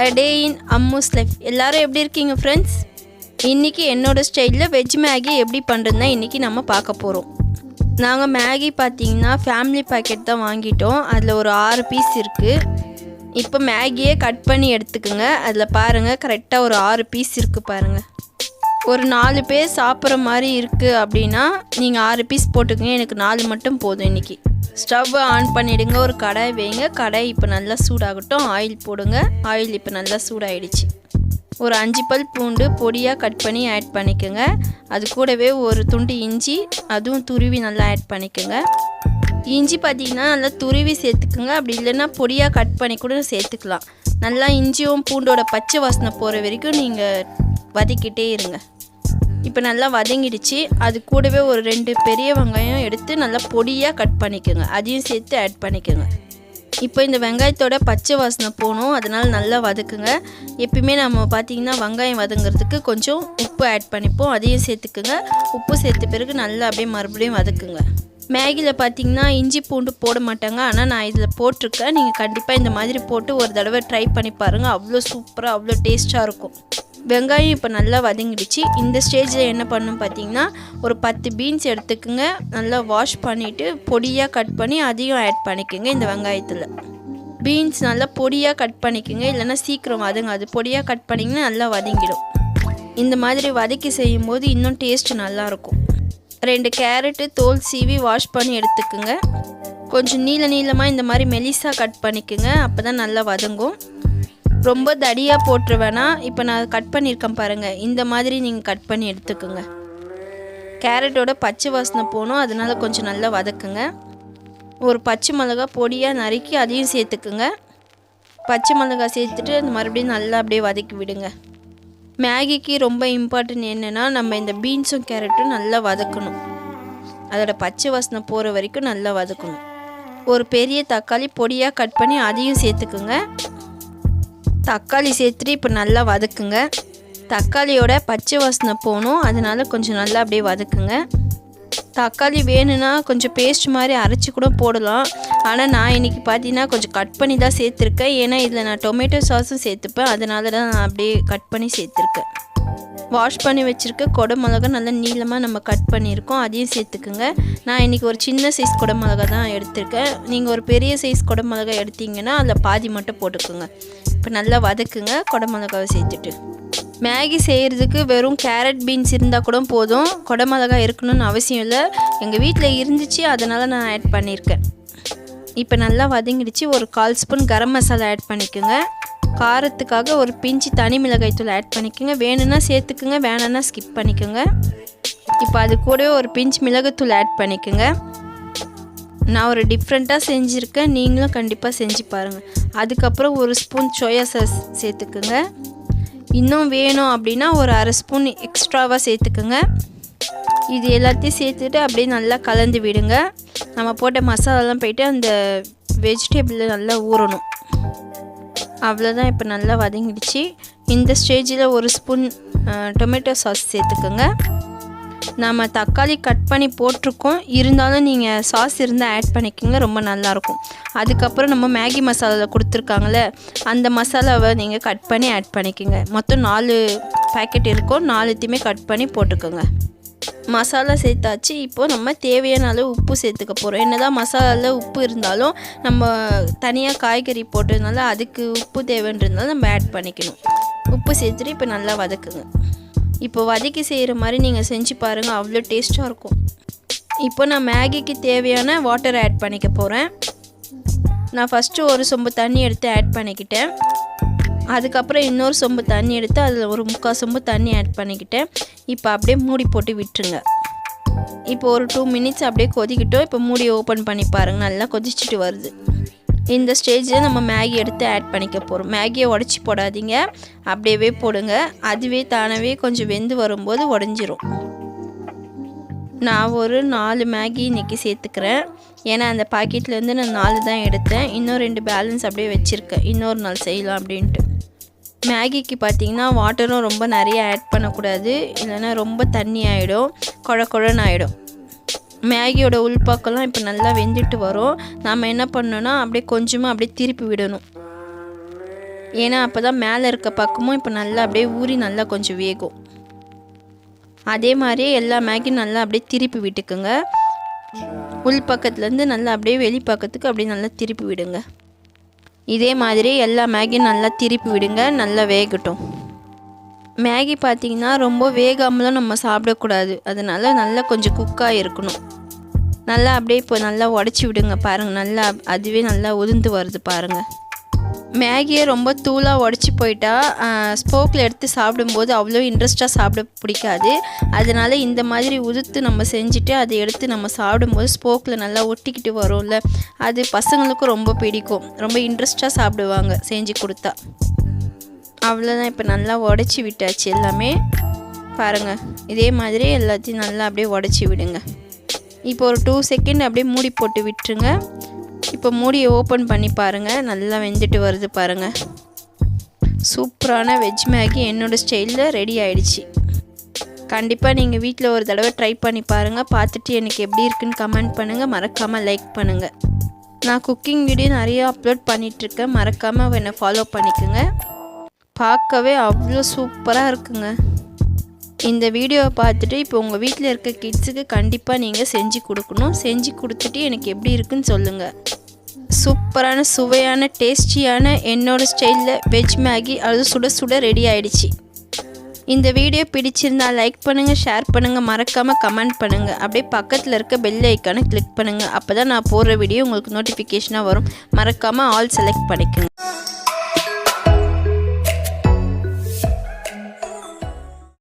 அ டே இன் Ammu's life எல்லாரும் எப்படி இருக்கீங்க ஃப்ரெண்ட்ஸ் இன்றைக்கி என்னோடய ஸ்டைலில் வெஜ் மேகி எப்படி பண்ணுறதுனா இன்றைக்கி நம்ம பார்க்க போகிறோம் நாங்கள் மேகி பார்த்தீங்கன்னா ஃபேமிலி பேக்கெட் தான் வாங்கிட்டோம். அதில் ஒரு ஆறு பீஸ் இருக்குது இப்போ மேகியே கட் பண்ணி எடுத்துக்கோங்க. அதில் பாருங்கள் கரெக்டாக ஒரு ஆறு பீஸ் இருக்குது பாருங்கள் ஒரு நாலு பேர் சாப்பிட்ற மாதிரி இருக்குது அப்படின்னா நீங்கள் ஆறு பீஸ் போட்டுக்கங்க. எனக்கு நாலு மட்டும் போதும் இன்றைக்கி ஸ்டவ் ஆன் பண்ணிவிடுங்க ஒரு கடாய் வைங்க. கடாய் இப்போ நல்லா சூடாகட்டும். ஆயில் போடுங்க. ஆயில் இப்போ நல்லா சூடாயிடுச்சு. ஒரு அஞ்சு பல் பூண்டு பொடியாக கட் பண்ணி ஆட் பண்ணிக்கோங்க. அது கூடவே ஒரு துண்டு இஞ்சி அதுவும் துருவி நல்லா ஆட் பண்ணிக்கோங்க. இஞ்சி பார்த்தீங்கன்னா நல்லா துருவி சேர்த்துக்குங்க. அப்படி இல்லைன்னா பொடியாக கட் பண்ணி கூட சேர்த்துக்கலாம். நல்லா இஞ்சியும் பூண்டோட பச்சை வாசனை போகிற வரைக்கும் நீங்கள் வதக்கிட்டே இருங்க. இப்போ நல்லா வதங்கிடுச்சு. அது கூடவே ஒரு ரெண்டு பெரிய வெங்காயம் எடுத்து நல்லா பொடியாக கட் பண்ணிக்கோங்க. அதையும் சேர்த்து ஆட் பண்ணிக்கோங்க. இப்போ இந்த வெங்காயத்தோட பச்சை வாசனை போகணும். அதனால் நல்லா வதக்குங்க. எப்பயுமே நம்ம பார்த்திங்கன்னா வெங்காயம் வதங்கிறதுக்கு கொஞ்சம் உப்பு ஆட் பண்ணிப்போம். அதையும் சேர்த்துக்குங்க. உப்பு சேர்த்த பிறகு நல்லா அப்படியே மறுபடியும் வதக்குங்க. மேகியில் பார்த்தீங்கன்னா இஞ்சி பூண்டு போட மாட்டாங்க. ஆனால் நான் இதில் போட்டிருக்கேன். நீங்கள் கண்டிப்பாக இந்த மாதிரி போட்டு ஒரு தடவை ட்ரை பண்ணி பாருங்கள் அவ்வளோ சூப்பராக அவ்வளோ டேஸ்ட்டாக இருக்கும். வெங்காயம் இப்போ நல்லா வதங்கிடுச்சு. இந்த ஸ்டேஜில் என்ன பண்ணும் பார்த்தீங்கன்னா ஒரு பத்து பீன்ஸ் எடுத்துக்கோங்க. நல்லா வாஷ் பண்ணிவிட்டு பொடியாக கட் பண்ணி அதையும் ஆட் பண்ணிக்கோங்க இந்த வெங்காயத்தில். பீன்ஸ் நல்லா பொடியாக கட் பண்ணிக்கோங்க. இல்லைன்னா சீக்கிரம் வதங்காது. பொடியாக கட் பண்ணிங்கன்னா நல்லா வதங்கிடும். இந்த மாதிரி வதக்கி செய்யும் போது இன்னும் டேஸ்ட் நல்லாயிருக்கும் ரெண்டு கேரட்டு தோல் சீவி வாஷ் பண்ணி எடுத்துக்கோங்க. கொஞ்சம் நீள நீளமாக இந்த மாதிரி மெலிசாக கட் பண்ணிக்கோங்க. அப்போ தான் நல்லா வதங்கும். ரொம்ப தடியாக போட்டுரு இப்போ நான் கட் பண்ணியிருக்கேன் பாருங்கள் இந்த மாதிரி நீங்கள் கட் பண்ணி எடுத்துக்கோங்க. கேரட்டோட பச்சை வாசனை போகணும் அதனால் கொஞ்சம் நல்லா வதக்குங்க. ஒரு பச்சை மிளகா பொடியாக நறுக்கி அதையும் சேர்த்துக்குங்க. பச்சை மிளகா சேர்த்துட்டு அது மறுபடியும் நல்லா அப்படியே வதக்கி விடுங்க. மேகிக்கு ரொம்ப இம்பார்ட்டன்ட் என்னென்னா நம்ம இந்த பீன்ஸும் கேரட்டும் நல்லா வதக்கணும். அதோட பச்சை வாசனை போகிற வரைக்கும் நல்லா வதக்கணும். ஒரு பெரிய தக்காளி பொடியாக கட் பண்ணி அதையும் சேர்த்துக்குங்க. தக்காளி சேர்த்துட்டு இப்போ நல்லா வதக்குங்க. தக்காளியோட பச்சை வாசனை போகணும். அதனால கொஞ்சம் நல்லா அப்படியே வதக்குங்க. தக்காளி வேணும்னா கொஞ்சம் பேஸ்ட் மாதிரி அரைச்சி கூட போடலாம். ஆனால் நான் இன்றைக்கி பார்த்தீங்கன்னா கொஞ்சம் கட் பண்ணி தான் சேர்த்துருக்கேன். ஏன்னா இதில் நான் டொமேட்டோ சாஸும் சேர்த்துப்பேன். அதனால தான் நான் அப்படியே கட் பண்ணி சேர்த்துருக்கேன். வாஷ் பண்ணி வச்சுருக்க கொடை மிளகா நல்லா நீளமாக நம்ம கட் பண்ணியிருக்கோம். அதையும் சேர்த்துக்குங்க. நான் இன்றைக்கி ஒரு சின்ன சைஸ் கொடை மிளகா தான் எடுத்திருக்கேன். நீங்கள் ஒரு பெரிய சைஸ் கொடை மிளகா எடுத்தீங்கன்னா அதில் பாதி மட்டும் போட்டுக்கோங்க. இப்போ நல்லா வதக்குங்க. கொடை மிளகாவை சேர்த்துட்டு. மேகி செய்கிறதுக்கு வெறும் கேரட் பீன்ஸ் இருந்தால் கூட போதும். கொடை மிளகா இருக்கணும்னு அவசியம் இல்லை. எங்கள் வீட்டில் இருந்துச்சு. அதனால் நான் ஆட் பண்ணியிருக்கேன். இப்போ நல்லா வதங்கிடுச்சு. ஒரு கால் ஸ்பூன் கரம் மசாலா ஆட் பண்ணிக்கோங்க. காரத்துக்காக ஒரு பிஞ்சு தனி மிளகாய் தூள் ஆட் பண்ணிக்கோங்க. வேணும்னா சேர்த்துக்குங்க வேணும்னா ஸ்கிப் பண்ணிக்கோங்க. இப்போ அது கூடவே ஒரு பிஞ்சு மிளகுத்தூள் ஆட் பண்ணிக்கோங்க. நான் ஒரு டிஃப்ரெண்ட்டாக செஞ்சுருக்கேன். நீங்களும் கண்டிப்பாக செஞ்சு பாருங்கள் அதுக்கப்புறம் ஒரு ஸ்பூன் சோயா சாஸ் சேர்த்துக்குங்க. இன்னும் வேணும் அப்படின்னா ஒரு அரை ஸ்பூன் எக்ஸ்ட்ராவாக சேர்த்துக்குங்க. இது எல்லாத்தையும் சேர்த்துட்டு அப்படியே நல்லா கலந்து விடுங்க. நம்ம போட்ட மசாலாலாம் போயிட்டு அந்த வெஜிடபிள் நல்லா ஊறணும். அவ்வளோதான் இப்போ நல்லா வதங்கிடுச்சு. இந்த ஸ்டேஜில் ஒரு ஸ்பூன் டொமேட்டோ சாஸ் சேர்த்துக்கோங்க. நம்ம தக்காளி கட் பண்ணி போட்டிருக்கோம். இருந்தாலும் நீங்கள் சாஸ் இருந்தால் ஆட் பண்ணிக்கோங்க. ரொம்ப நல்லாயிருக்கும். அதுக்கப்புறம் நம்ம மேகி மசாலாவில் கொடுத்துருக்காங்களே அந்த மசாலாவை நீங்கள் கட் பண்ணி ஆட் பண்ணிக்கோங்க. மொத்தம் நாலு பேக்கெட் இருக்கும். நாலுத்தையுமே கட் பண்ணி போட்டுக்கோங்க. மசாலா சேர்த்தாச்சு. இப்போது நம்ம தேவையான அளவு உப்பு சேர்த்துக்க போகிறோம் என்ன தான் மசாலாவில் உப்பு இருந்தாலும் நம்ம தனியாக காய்கறி போட்டதுனால அதுக்கு உப்பு தேவைன்றதுனால நம்ம ஆட் பண்ணிக்கணும். உப்பு சேர்த்துட்டு இப்போ நல்லா வதக்குங்க. இப்போ வதக்கி செய்கிற மாதிரி நீங்கள் செஞ்சு பாருங்கள் அவ்வளோ டேஸ்ட்டாக இருக்கும். இப்போ நான் மேகிக்கு தேவையான வாட்டர் ஆட் பண்ணிக்க போகிறேன் நான் ஃபஸ்ட்டு ஒரு சொம்பு தண்ணி எடுத்து ஆட் பண்ணிக்கிட்டேன். அதுக்கப்புறம் இன்னொரு சொம்பு தண்ணி எடுத்து அதில் ஒரு முக்கால் சொம்பு தண்ணி ஆட் பண்ணிக்கிட்டேன். இப்போ அப்படியே மூடி போட்டு விட்டுருங்க. இப்போ ஒரு டூ மினிட்ஸ் அப்படியே கொதிக்கிட்டோம். இப்போ மூடி ஓப்பன் பண்ணி பாருங்கள் நல்லா கொதிச்சுட்டு வருது. இந்த ஸ்டேஜில் நம்ம மேகி எடுத்து ஆட் பண்ணிக்க போகிறோம் மேகியை உடச்சி போடாதீங்க. அப்படியே போடுங்க. அதுவே தானவே கொஞ்சம் வெந்து வரும்போது உடஞ்சிரும். நான் ஒரு நாலு மேகி இன்றைக்கி சேர்த்துக்கிறேன். ஏன்னா அந்த பாக்கெட்லேருந்து நான் நாலு தான் எடுத்தேன். இன்னும் ரெண்டு பேலன்ஸ் அப்படியே வச்சுருக்கேன். இன்னொரு நாள் செய்யலாம் அப்படின்ட்டு. மேகிக்கு பார்த்தீங்கன்னா வாட்டரும் ரொம்ப நிறைய ஆட் பண்ணக்கூடாது. இல்லைன்னா ரொம்ப தண்ணி ஆகிடும் குழ குழன்னு ஆகிடும் மேகியோட உள்பாக்கெல்லாம் இப்போ நல்லா வெந்துட்டு வரும். நாம் என்ன பண்ணணும்னா அப்படியே கொஞ்சமாக அப்படியே திருப்பி விடணும். ஏன்னா அப்போ தான் மேலே இருக்க பக்கமும் இப்போ நல்லா அப்படியே ஊறி நல்லா கொஞ்சம் வேகும். அதே மாதிரியே எல்லா மேகியும் நல்லா அப்படியே திருப்பி விட்டுக்குங்க. உள் பக்கத்துலேருந்து நல்லா அப்படியே வெளி பக்கத்துக்கு அப்படியே நல்லா திருப்பி விடுங்க. இதே மாதிரி எல்லா மேகியும் நல்லா திருப்பி விடுங்க நல்லா வேகட்டும். மேகி பார்த்திங்கன்னா ரொம்ப வேகாமலும் நம்ம சாப்பிடக்கூடாது. அதனால் நல்லா கொஞ்சம் குக்காக இருக்கணும் நல்லா அப்படியே இப்போ நல்லா உடச்சி விடுங்க பாருங்கள் நல்லா அதுவே நல்லா உதிர்ந்து வருது பாருங்கள் மேகியை ரொம்ப தூளாக உடச்சி போயிட்டா ஸ்போக்கில் எடுத்து சாப்பிடும்போது அவ்வளோ இன்ட்ரெஸ்ட்டாக சாப்பிட பிடிக்காது. அதனால இந்த மாதிரி உதுத்து நம்ம செஞ்சுட்டு அதை எடுத்து நம்ம சாப்பிடும்போது ஸ்போக்கில் நல்லா ஒட்டிக்கிட்டு வரும்ல அது பசங்களுக்கும் ரொம்ப பிடிக்கும். ரொம்ப இன்ட்ரெஸ்ட்டாக சாப்பிடுவாங்க செஞ்சு கொடுத்தா. அவ்வளோதான் இப்போ நல்லா உடச்சி விட்டாச்சு எல்லாமே. பாருங்கள் இதே மாதிரி எல்லாத்தையும் நல்லா அப்படியே உடச்சி விடுங்க. இப்போ ஒரு டூ செகண்ட் அப்படியே மூடி போட்டு விட்டுருங்க. இப்போ மூடியை ஓப்பன் பண்ணி பாருங்கள் நல்லா வெந்துட்டு வருது பாருங்கள் சூப்பரான வெஜ் மேகி என்னோடய ஸ்டைலில் ரெடி ஆயிடுச்சு. கண்டிப்பாக நீங்கள் வீட்டில் ஒரு தடவை ட்ரை பண்ணி பாருங்கள் பார்த்துட்டு எனக்கு எப்படி இருக்குன்னு கமெண்ட் பண்ணுங்கள் மறக்காமல் லைக் பண்ணுங்கள் நான் குக்கிங் வீடியோ நிறையா அப்லோட் பண்ணிகிட்ருக்கேன் மறக்காமல் என்னை ஃபாலோ பண்ணிக்கோங்க. பார்க்கவே அவ்வளோ சூப்பராக இருக்குங்க. இந்த வீடியோவை பார்த்துட்டு இப்போ உங்கள் வீட்டில் இருக்க கிட்ஸுக்கு கண்டிப்பாக நீங்கள் செஞ்சு கொடுக்கணும். செஞ்சு கொடுத்துட்டு எனக்கு எப்படி இருக்குன்னு சொல்லுங்கள் சூப்பரான சுவையான டேஸ்டியான என்னோட ஸ்டைலில் வெஜ் மேகி அது சுட சுட ரெடி ஆயிடுச்சு. இந்த வீடியோ பிடிச்சிருந்தா லைக் பண்ணுங்கள் ஷேர் பண்ணுங்கள் மறக்காமல் கமெண்ட் பண்ணுங்கள் அப்படியே பக்கத்தில் இருக்க பெல் ஐக்கானை கிளிக் பண்ணுங்கள் அப்போ தான் நான் போடுற வீடியோ உங்களுக்கு நோட்டிஃபிகேஷனாக வரும். மறக்காமல் ஆல் செலக்ட் பண்ணிக்கோங்க.